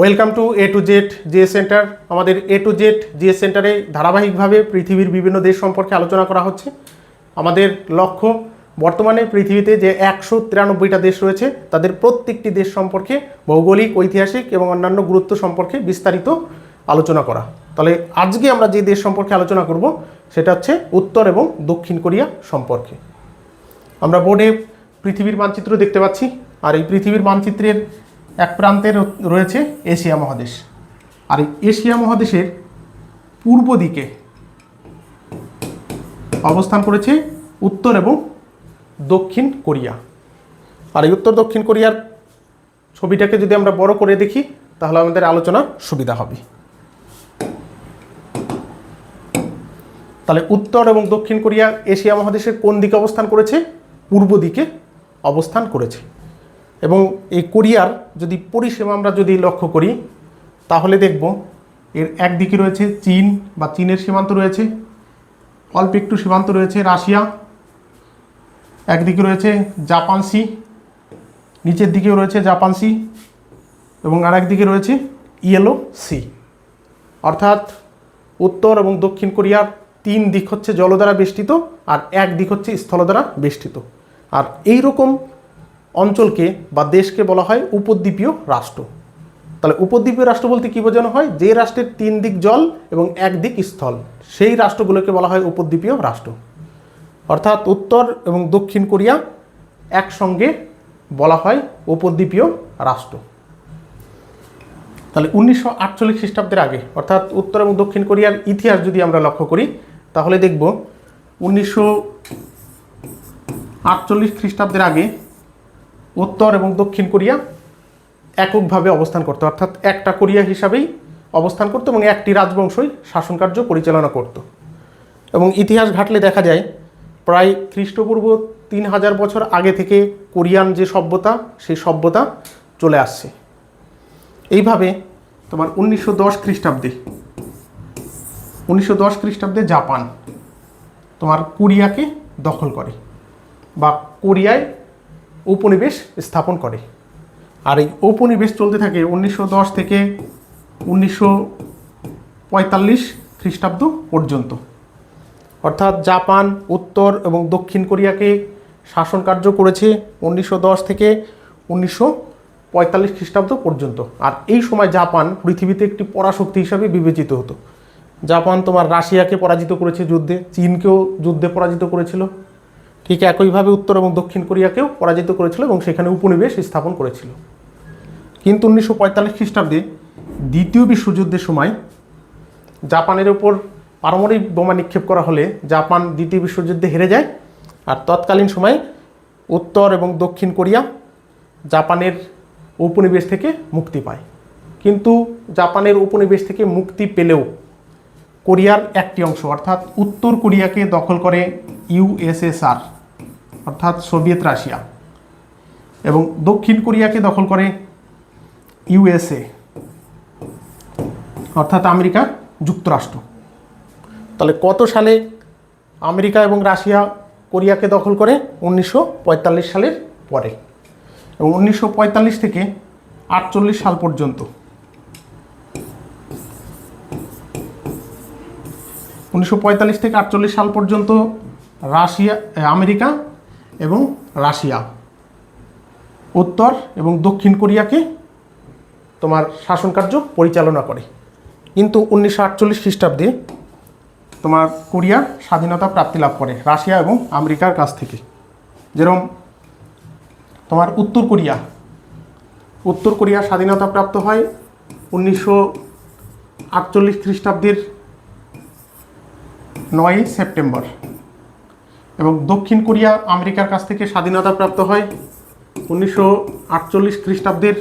Welcome to A to Z GS centre. আমাদের A to Z GS সেন্টারে ধারাবাহিকভাবে পৃথিবীর বিভিন্ন দেশ সম্পর্কে আলোচনা করা হচ্ছে। আমাদের লক্ষ্য, বর্তমানে পৃথিবীতে যে একশো তিরানব্বইটা দেশ রয়েছে, তাদের প্রত্যেকটি দেশ সম্পর্কে ভৌগোলিক, ঐতিহাসিক এবং অন্যান্য গুরুত্ব সম্পর্কে বিস্তারিত আলোচনা করা। তাহলে আজকে আমরা যে দেশ সম্পর্কে আলোচনা করব, সেটা হচ্ছে উত্তর এবং দক্ষিণ কোরিয়া সম্পর্কে। আমরা বোর্ডে পৃথিবীর মানচিত্র দেখতে পাচ্ছি, আর এই পৃথিবীর মানচিত্রের এক প্রান্তে রয়েছে এশিয়া মহাদেশ। আর এশিয়া মহাদেশের পূর্ব দিকে অবস্থান করেছে উত্তর এবং দক্ষিণ কোরিয়া। আর এই উত্তর দক্ষিণ কোরিয়ার ছবিটাকে যদি আমরা বড় করে দেখি, তাহলে আমাদের আলোচনা সুবিধা হবে। তাহলে উত্তর এবং দক্ষিণ কোরিয়া এশিয়া মহাদেশের কোন দিকে অবস্থান করেছে? পূর্ব দিকে অবস্থান করেছে। এবং এই কোরিয়ার যদি পরিষেবা আমরা যদি লক্ষ্য করি, তাহলে দেখব এর একদিকে রয়েছে চীন বা চীনের সীমান্ত রয়েছে, অল্প একটু সীমান্ত রয়েছে রাশিয়া, একদিকে রয়েছে জাপান সি, নিচের দিকেও রয়েছে জাপান সি এবং আর একদিকে রয়েছে ইয়েলো সি। অর্থাৎ উত্তর এবং দক্ষিণ কোরিয়ার তিন দিক হচ্ছে জল দ্বারা বেষ্টিত আর এক দিক হচ্ছে স্থল দ্বারা বেষ্টিত। আর এই রকম অঞ্চলকে বা দেশকে বলা হয় উপদ্বীপীয় রাষ্ট্র। তাহলে উপদ্বীপীয় রাষ্ট্র বলতে কী বোঝানো হয়? যে রাষ্ট্রের তিন দিক জল এবং এক দিক স্থল। সেই রাষ্ট্রগুলোকে বলা হয় উপদ্বীপীয় রাষ্ট্র। অর্থাৎ উত্তর এবং দক্ষিণ কোরিয়া একসঙ্গে বলা হয় উপদ্বীপীয় রাষ্ট্র। তাহলে উনিশশো আটচল্লিশ খ্রিস্টাব্দের আগে, অর্থাৎ উত্তর এবং দক্ষিণ কোরিয়ার ইতিহাস যদি আমরা লক্ষ্য করি, তাহলে দেখব উনিশশো আটচল্লিশ খ্রিস্টাব্দের আগে উত্তর এবং দক্ষিণ কোরিয়া এককভাবে অবস্থান করতো, অর্থাৎ একটা কোরিয়া হিসাবেই অবস্থান করতো এবং একটি রাজবংশই শাসনকার্য পরিচালনা করত। এবং ইতিহাস ঘাটলে দেখা যায়, প্রায় খ্রিস্টপূর্ব তিন হাজার বছর আগে থেকে কোরিয়ান যে সভ্যতা, সেই সভ্যতা চলে আসছে। এইভাবে তোমার উনিশশো দশ খ্রিস্টাব্দে, উনিশশো দশ খ্রিস্টাব্দে জাপান তোমার কোরিয়াকে দখল করে বা কোরিয়ায় উপনিবেশ স্থাপন করে। আর এই উপনিবেশ চলতে থাকে উনিশশো দশ থেকে উনিশশো পঁয়তাল্লিশ খ্রিস্টাব্দ পর্যন্ত। অর্থাৎ জাপান, উত্তর এবং দক্ষিণ কোরিয়াকে শাসন কার্য করেছে উনিশশো দশ থেকে উনিশশো পঁয়তাল্লিশ খ্রিস্টাব্দ পর্যন্ত। আর এই সময় জাপান পৃথিবীতে একটি পরাশক্তি হিসাবে বিবেচিত হতো। জাপান তোমার রাশিয়াকে পরাজিত করেছে যুদ্ধে, চীনকেও যুদ্ধে পরাজিত করেছিল। ঠিক একইভাবে উত্তর এবং দক্ষিণ কোরিয়াকেও পরাজিত করেছিল এবং সেখানে উপনিবেশ স্থাপন করেছিল। কিন্তু উনিশশো পঁয়তাল্লিশ খ্রিস্টাব্দে দ্বিতীয় বিশ্বযুদ্ধের সময় জাপানের ওপর পারমাণবিক বোমা নিক্ষেপ করা হলে জাপান দ্বিতীয় বিশ্বযুদ্ধে হেরে যায় আর তৎকালীন সময়ে উত্তর এবং দক্ষিণ কোরিয়া জাপানের উপনিবেশ থেকে মুক্তি পায়। কিন্তু জাপানের উপনিবেশ থেকে মুক্তি পেলেও কোরিয়ার একটি অংশ অর্থাৎ উত্তর কোরিয়াকে দখল করে ইউএসএসআর অর্থাৎ সোভিয়েত রাশিয়া এবং দক্ষিণ কোরিয়াকে দখল করে ইউএসএ, অর্থাৎ আমেরিকা যুক্তরাষ্ট্র। তাহলে কত সালে আমেরিকা এবং রাশিয়া কোরিয়াকে দখল করে? উনিশশো পঁয়তাল্লিশ সালের পরে। এবং উনিশশো পঁয়তাল্লিশ থেকে আটচল্লিশ সাল পর্যন্ত। উনিশশো পঁয়তাল্লিশ থেকে আটচল্লিশ সাল পর্যন্ত রাশিয়া, আমেরিকা এবং রাশিয়া। উত্তর এবং দক্ষিণ কোরিয়াকে তোমার শাসনকার্য পরিচালনা করে। কিন্তু উনিশশো আটচল্লিশ খ্রিস্টাব্দে তোমার কোরিয়া স্বাধীনতা প্রাপ্তি লাভ করে রাশিয়া এবং আমেরিকার কাছ থেকে। যেরকম তোমার উত্তর কোরিয়া। উত্তর কোরিয়া স্বাধীনতা প্রাপ্ত হয় উনিশশো আটচল্লিশ খ্রিস্টাব্দের নয়ই সেপ্টেম্বর। এবং দক্ষিণ কোরিয়া আমেরিকার কাছ থেকে স্বাধীনতা প্রাপ্ত হয় উনিশশো আটচল্লিশ খ্রিস্টাব্দের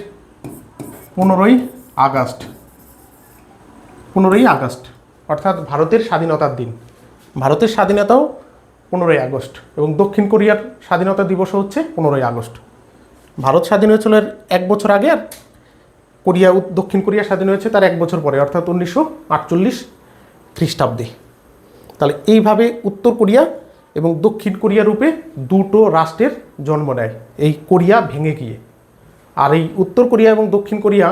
পনেরোই আগস্ট। পনেরোই আগস্ট, অর্থাৎ ভারতের স্বাধীনতার দিন। ভারতের স্বাধীনতাও পনেরোই আগস্ট এবং দক্ষিণ কোরিয়ার স্বাধীনতা দিবসও হচ্ছে পনেরোই আগস্ট। ভারত স্বাধীন হয়েছিল এক বছর আগে আর কোরিয়া দক্ষিণ কোরিয়া স্বাধীন হয়েছে তার এক বছর পরে, অর্থাৎ উনিশশো আটচল্লিশ খ্রিস্টাব্দে। তাহলে এইভাবে উত্তর কোরিয়া এবং দক্ষিণ কোরিয়া রূপে দুটো রাষ্ট্রের জন্ম নেয়। এই কোরিয়া ভেঙে গিয়ে। আর এই উত্তর কোরিয়া এবং দক্ষিণ কোরিয়া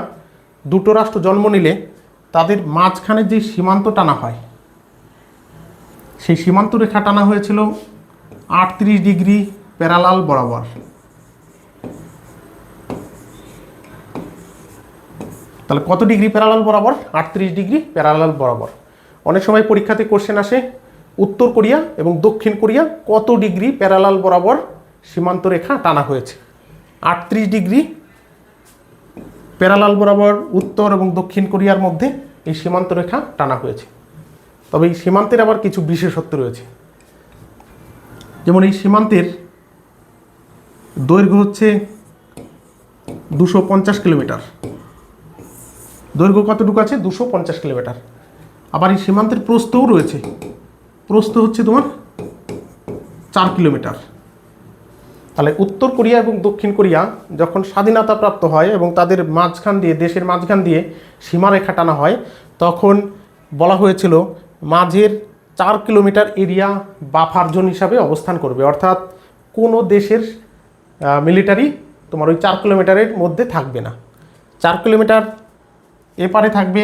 দুটো রাষ্ট্র জন্ম নিলে তাদের মাঝখানে যে সীমান্ত টানা হয়, সেই সীমান্ত রেখা টানা হয়েছিল আটত্রিশ ডিগ্রি প্যারালাল বরাবর। তাহলে কত ডিগ্রি প্যারালাল বরাবর? আটত্রিশ ডিগ্রি প্যারালাল বরাবর। অনেক সময় পরীক্ষাতে কোশ্চেন আসে উত্তর কোরিয়া এবং দক্ষিণ কোরিয়া কত ডিগ্রি প্যারালাল বরাবর সীমান্ত রেখা টানা হয়েছে? আটত্রিশ ডিগ্রি প্যারালাল বরাবর উত্তর এবং দক্ষিণ কোরিয়ার মধ্যে এই সীমান্ত রেখা টানা হয়েছে। তবে এই সীমান্তের আবার কিছু বিশেষত্ব রয়েছে। যেমন এই সীমান্তের দৈর্ঘ্য হচ্ছে দুশো পঞ্চাশ কিলোমিটার। দৈর্ঘ্য কতটুকু আছে? দুশো পঞ্চাশ কিলোমিটার। আবার এই সীমান্তের প্রস্থও রয়েছে। প্রস্থ হচ্ছে তোমার চার কিলোমিটার। তাহলে উত্তর কোরিয়া এবং দক্ষিণ কোরিয়া যখন স্বাধীনতা প্রাপ্ত হয় এবং তাদের মাঝখান দিয়ে, দেশের মাঝখান দিয়ে সীমারেখা টানা হয়, তখন বলা হয়েছিল মাঝের চার কিলোমিটার এরিয়া বাফার জোন হিসাবে অবস্থান করবে। অর্থাৎ কোনো দেশের মিলিটারি তোমার ওই চার কিলোমিটারের মধ্যে থাকবে না। চার কিলোমিটার এপারে থাকবে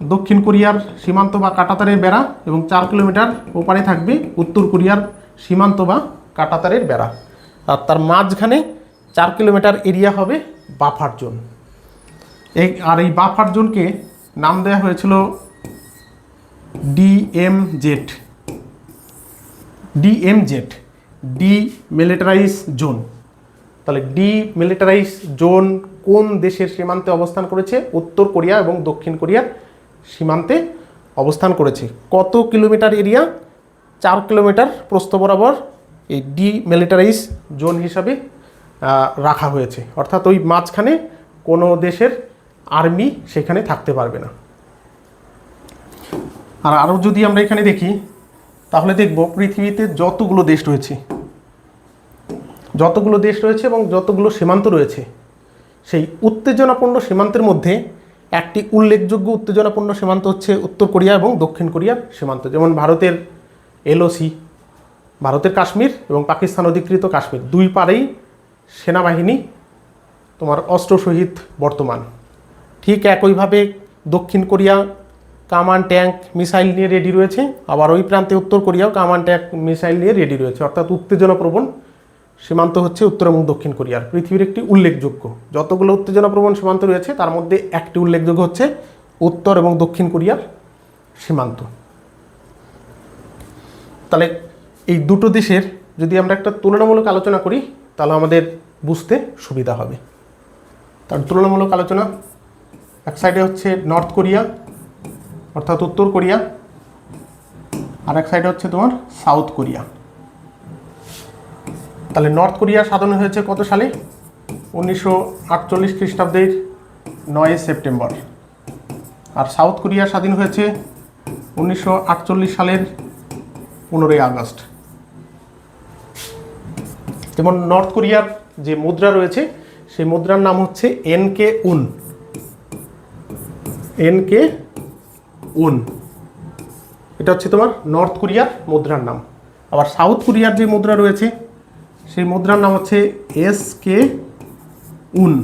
দক্ষিণ কোরিয়ার সীমান্ত বা কাটাতারের বেড়া এবং চার কিলোমিটার ওপারে থাকবে উত্তর কোরিয়ার সীমান্ত বা কাটাতারের বেড়া। আর তার মাঝখানে চার কিলোমিটার এরিয়া হবে বাফার জোন। এই, আর এই বাফার জোনকে নাম দেওয়া হয়েছিল ডিএমজেড। DMZ demilitarize zone. তাহলে ডি মিলিটারাইজ জোন কোন দেশের সীমান্তে অবস্থান করেছে? উত্তর কোরিয়া এবং দক্ষিণ কোরিয়ার সীমান্তে অবস্থান করেছে। কত কিলোমিটার এরিয়া? চার কিলোমিটার প্রস্থ বরাবর এই ডি মিলিটারাইজ জোন হিসাবে রাখা হয়েছে। অর্থাৎ ওই মাঝখানে কোনো দেশের আর্মি সেখানে থাকতে পারবে না। আর আরও যদি আমরা এখানে দেখি, তাহলে দেখব পৃথিবীতে যতগুলো দেশ রয়েছে, যতগুলো দেশ রয়েছে এবং যতগুলো সীমান্ত রয়েছে, সেই উত্তেজনাপূর্ণ সীমান্তের মধ্যে একটি উল্লেখযোগ্য উত্তেজনাপূর্ণ সীমান্ত হচ্ছে উত্তর কোরিয়া এবং দক্ষিণ কোরিয়ার সীমান্ত, যেমন ভারতের এলওসি, ভারতের কাশ্মীর এবং পাকিস্তান অধিকৃত কাশ্মীর। দুই পারেই সেনাবাহিনী, তোমার অস্ত্র সহিত বর্তমান। ঠিক একইভাবে দক্ষিণ কোরিয়া কামান ট্যাঙ্ক মিসাইল নিয়ে রেডি রয়েছে। আবার ওই প্রান্তে উত্তর কোরিয়াও কামান ট্যাঙ্ক মিসাইল নিয়ে রেডি রয়েছে। অর্থাৎ উত্তেজনাপ্রবণ সীমান্ত হচ্ছে উত্তর এবং দক্ষিণ কোরিয়ার। পৃথিবীর একটি উল্লেখযোগ্য। যতগুলো উত্তেজনাপ্রবণ সীমান্ত রয়েছে, তার মধ্যে একটি উল্লেখযোগ্য হচ্ছে উত্তর এবং দক্ষিণ কোরিয়ার সীমান্ত। তাহলে এই দুটো দেশের যদি আমরা একটা তুলনামূলক আলোচনা করি, তাহলে আমাদের বুঝতে সুবিধা হবে। তার তুলনামূলক আলোচনা এক সাইডে হচ্ছে নর্থ কোরিয়া, অর্থাৎ উত্তর কোরিয়া, আর এক সাইডে হচ্ছে তোমার সাউথ কোরিয়া। তাহলে নর্থ কোরিয়া স্বাধীন হয়েছে কত সালে? উনিশশো আটচল্লিশ খ্রিস্টাব্দের নয় সেপ্টেম্বর। আর সাউথ কোরিয়া স্বাধীন হয়েছে উনিশশো আটচল্লিশ সালের পনেরোই আগস্ট। যেমন নর্থ কোরিয়ার যে মুদ্রা রয়েছে, সেই মুদ্রার নাম হচ্ছে এন কে উন। এন কে উন। এটা হচ্ছে তোমার নর্থ কোরিয়ার মুদ্রার নাম। আবার সাউথ কোরিয়ার যে মুদ্রা রয়েছে সেই মুদ্রার নাম হচ্ছে এস কে উন।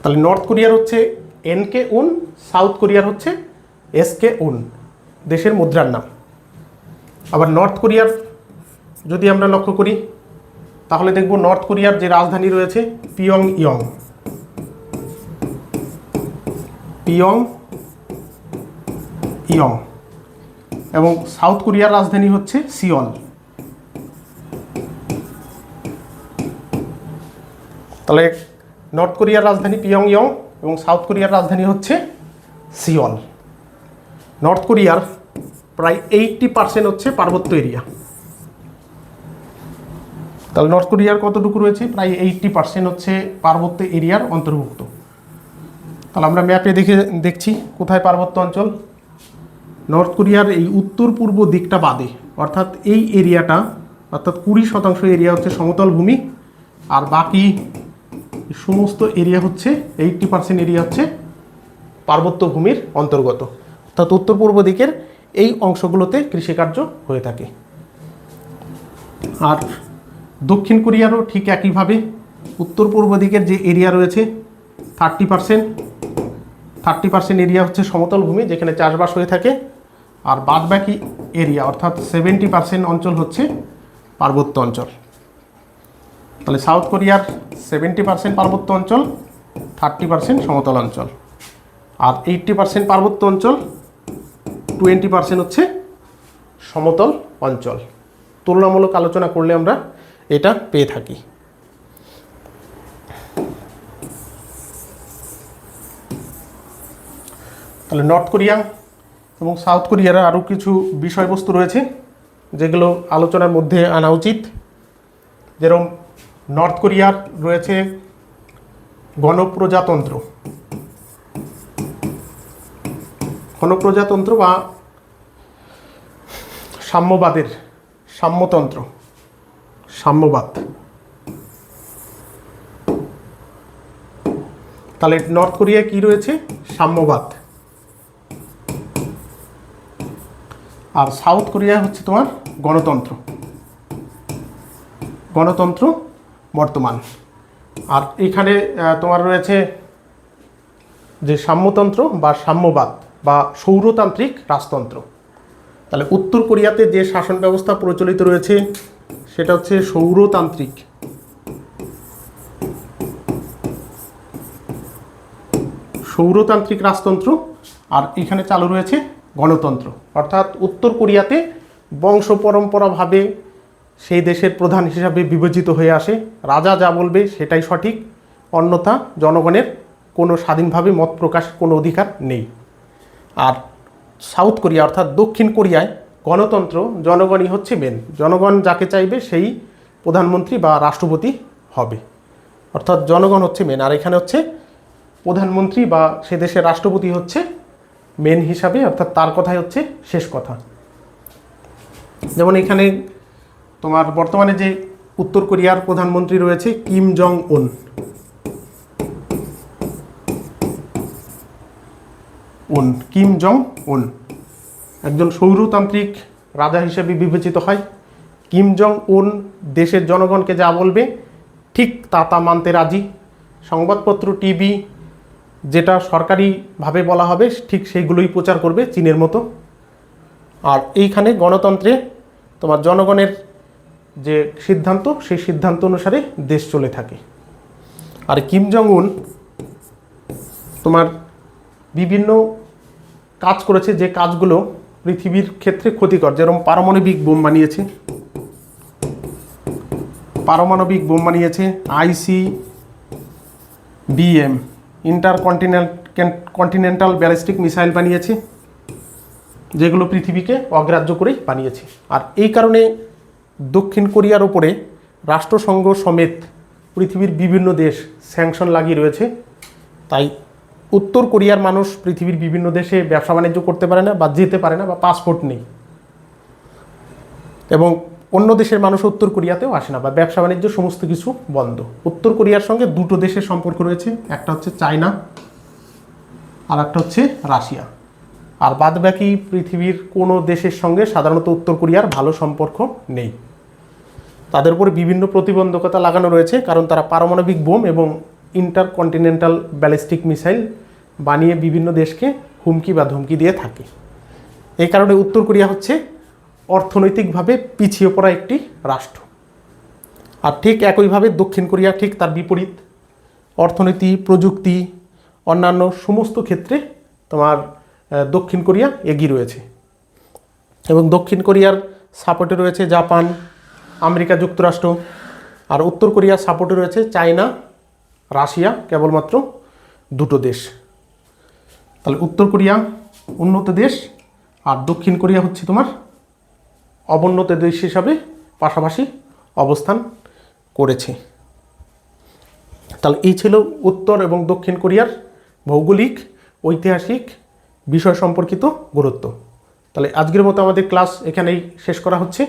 তাহলে নর্থ কোরিয়ার হচ্ছে এন কে উন, সাউথ কোরিয়ার হচ্ছে এস কে উন, দেশের মুদ্রার নাম। আবার নর্থ কোরিয়ার যদি আমরা লক্ষ্য করি, তাহলে দেখব নর্থ কোরিয়ার যে রাজধানী রয়েছে পিয়ং ইয়ং পিয়ং ইয়ং এবং সাউথ কোরিয়ার রাজধানী হচ্ছে সিওল তাহলে নর্থ কোরিয়ার রাজধানী পিয়ং ইয়ং এবং সাউথ কোরিয়ার রাজধানী হচ্ছে সিওল নর্থ কোরিয়ার প্রায় এইটটি পার্সেন্ট হচ্ছে পার্বত্য এরিয়া। তাহলে নর্থ কোরিয়ার কতটুকু রয়েছে? প্রায় এইটটি পার্সেন্ট হচ্ছে পার্বত্য এরিয়ার অন্তর্ভুক্ত। তাহলে আমরা ম্যাপে দেখে দেখছি কোথায় পার্বত্য অঞ্চল। নর্থ কোরিয়ার এই উত্তর পূর্ব দিকটা বাদে, অর্থাৎ এই এরিয়াটা, অর্থাৎ কুড়ি শতাংশ এরিয়া হচ্ছে সমতল ভূমি, আর বাকি সমস্ত এরিয়া হচ্ছে এইটটি পার্সেন্ট এরিয়া হচ্ছে পার্বত্য ভূমির অন্তর্গত। অর্থাৎ উত্তর পূর্ব দিকের এই অংশগুলোতে কৃষিকার্য হয়ে থাকে। আর দক্ষিণ কোরিয়ারও ঠিক একইভাবে উত্তর পূর্ব দিকের যে এরিয়া রয়েছে thirty percent thirty percent area হচ্ছে সমতল ভূমি যেখানে চাষবাস হয়ে থাকে। আর বাদবাকি এরিয়া অর্থাৎ সেভেন্টি পার্সেন্ট অঞ্চল হচ্ছে পার্বত্য অঞ্চল। তাহলে সাউথ কোরিয়ার সেভেন্টি পার্সেন্ট পার্বত্য অঞ্চল থার্টি পার্সেন্ট সমতল অঞ্চল। আর এইট্টি পার্সেন্ট পার্বত্য অঞ্চল টোয়েন্টি পার্সেন্ট হচ্ছে সমতল অঞ্চল। তুলনামূলক আলোচনা করলে আমরা এটা পেয়ে থাকি। তাহলে নর্থ কোরিয়া এবং সাউথ কোরিয়ার আরও কিছু বিষয়বস্তু রয়েছে, যেগুলো আলোচনার মধ্যে আনা উচিত। যেরকম নর্থ কোরিয়ার রয়েছে গণপ্রজাতন্ত্র। গণপ্রজাতন্ত্র বা সাম্যবাদের সাম্যতন্ত্র। সাম্যবাদ। তাহলে নর্থ কোরিয়া কি রয়েছে? সাম্যবাদ। আর সাউথ কোরিয়া হচ্ছে তোমার গণতন্ত্র। গণতন্ত্র বর্তমান। আর এখানে তোমার রয়েছে যে সাম্যতন্ত্র বা সাম্যবাদ বা সৌরতান্ত্রিক রাজতন্ত্র। তাহলে উত্তর কোরিয়াতে যে শাসন ব্যবস্থা প্রচলিত রয়েছে, সেটা হচ্ছে সৌরতান্ত্রিক। সৌরতান্ত্রিক রাজতন্ত্র আর এখানে চালু রয়েছে গণতন্ত্র। অর্থাৎ উত্তর কোরিয়াতে বংশ পরম্পরাভাবে সেই দেশের প্রধান হিসাবে বিবেচিত হয়ে আসে। রাজা যা বলবে সেটাই সঠিক। অন্যথা জনগণের কোনো স্বাধীনভাবে মত প্রকাশ কোনো অধিকার নেই। আর সাউথ কোরিয়া অর্থাৎ দক্ষিণ কোরিয়ায় গণতন্ত্র জনগণই হচ্ছে মেন জনগণ যাকে চাইবে সেই প্রধানমন্ত্রী বা রাষ্ট্রপতি হবে। অর্থাৎ জনগণ হচ্ছে মেন আর এখানে হচ্ছে প্রধানমন্ত্রী বা সে দেশের রাষ্ট্রপতি হচ্ছে মেন হিসাবে, অর্থাৎ তার কথাই হচ্ছে শেষ কথা। যেমন এখানে তোমার বর্তমানে যে উত্তর কোরিয়ার প্রধানমন্ত্রী রয়েছে কিম জং উন। উন, কিম জং উন। একজন সৌরতান্ত্রিক রাজা হিসেবে বিবেচিত হয়। কিম জং উন দেশের জনগণকে যা বলবে, ঠিক তা তা মানতে রাজি। সংবাদপত্র, টিভি, যেটা সরকারিভাবে বলা হবে, ঠিক সেইগুলোই প্রচার করবে চীনের মতো। আর এইখানে গণতন্ত্রে তোমার জনগণের যে সিদ্ধান্ত, সেই সিদ্ধান্ত অনুসারে দেশ চলে থাকে। আর কিম জং উন তোমার বিভিন্ন কাজ করেছে, যে কাজগুলো পৃথিবীর ক্ষেত্রে ক্ষতিকর। যেরকম পারমাণবিক বোম বানিয়েছে, পারমাণবিক বোম বানিয়েছে IC BM intercontinental ballistic missile বানিয়েছে, যেগুলো পৃথিবীকে অগ্রাহ্য করেই বানিয়েছে। আর এই কারণে দক্ষিণ কোরিয়ার ওপরে রাষ্ট্রসংঘ সমেত পৃথিবীর বিভিন্ন দেশ স্যাংশন লাগিয়ে রয়েছে। তাই উত্তর কোরিয়ার মানুষ পৃথিবীর বিভিন্ন দেশে ব্যবসা বাণিজ্য করতে পারে না বা যেতে পারে না বা পাসপোর্ট নেই। এবং অন্য দেশের মানুষ উত্তর কোরিয়াতেও আসে না বা ব্যবসা বাণিজ্য সমস্ত কিছু বন্ধ। উত্তর কোরিয়ার সঙ্গে দুটো দেশের সম্পর্ক রয়েছে, একটা হচ্ছে চায়না আর একটা হচ্ছে রাশিয়া। আর বাদবাকি পৃথিবীর কোনো দেশের সঙ্গে সাধারণত উত্তর কোরিয়ার ভালো সম্পর্ক নেই। তাদের উপর বিভিন্ন প্রতিবন্ধকতা লাগানো রয়েছে, কারণ তারা পারমাণবিক বোম এবং ইন্টার কন্টিনেন্টাল ব্যালিস্টিক মিসাইল বানিয়ে বিভিন্ন দেশকে হুমকি বা ধমকি দিয়ে থাকে। এই কারণে উত্তর কোরিয়া হচ্ছে অর্থনৈতিকভাবে পিছিয়ে পড়া একটি রাষ্ট্র। আর ঠিক একইভাবে দক্ষিণ কোরিয়া ঠিক তার বিপরীত। অর্থনীতি, প্রযুক্তি, অন্যান্য সমস্ত ক্ষেত্রে তোমার দক্ষিণ কোরিয়া এগিয়ে রয়েছে। এবং দক্ষিণ কোরিয়ার সাপোর্টে রয়েছে জাপান, আমেরিকা যুক্তরাষ্ট্র, আর উত্তর কোরিয়ার সাপোর্টে রয়েছে চায়না, রাশিয়া, কেবলমাত্র দুটো দেশ। তাহলে উত্তর কোরিয়া উন্নত দেশ, আর দক্ষিণ কোরিয়া হচ্ছে তোমার অবন্নত দেশ হিসাবে পাশাপাশি অবস্থান করেছে। তাহলে এই ছিল উত্তর এবং দক্ষিণ কোরিয়ার ভৌগোলিক, ঐতিহাসিক বিষয় সম্পর্কিত গুরুত্ব। তাহলে আজকের মতো আমাদের ক্লাস এখানেই শেষ করা হচ্ছে।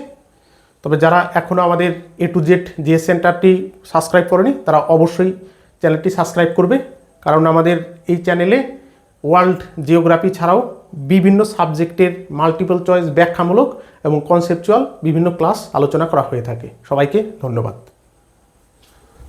তবে যারা এখনও আমাদের এ টু জেড জিএস সেন্টারটি সাবস্ক্রাইব করেনি, তারা অবশ্যই চ্যানেলটি সাবস্ক্রাইব করবে। কারণ আমাদের এই চ্যানেলে ওয়ার্ল্ড জিওগ্রাফি ছাড়াও বিভিন্ন সাবজেক্টের মাল্টিপল চয়েস ব্যাখ্যামূলক এবং কনসেপচুয়াল বিভিন্ন ক্লাস আলোচনা করা হয়ে থাকে। সবাইকে ধন্যবাদ।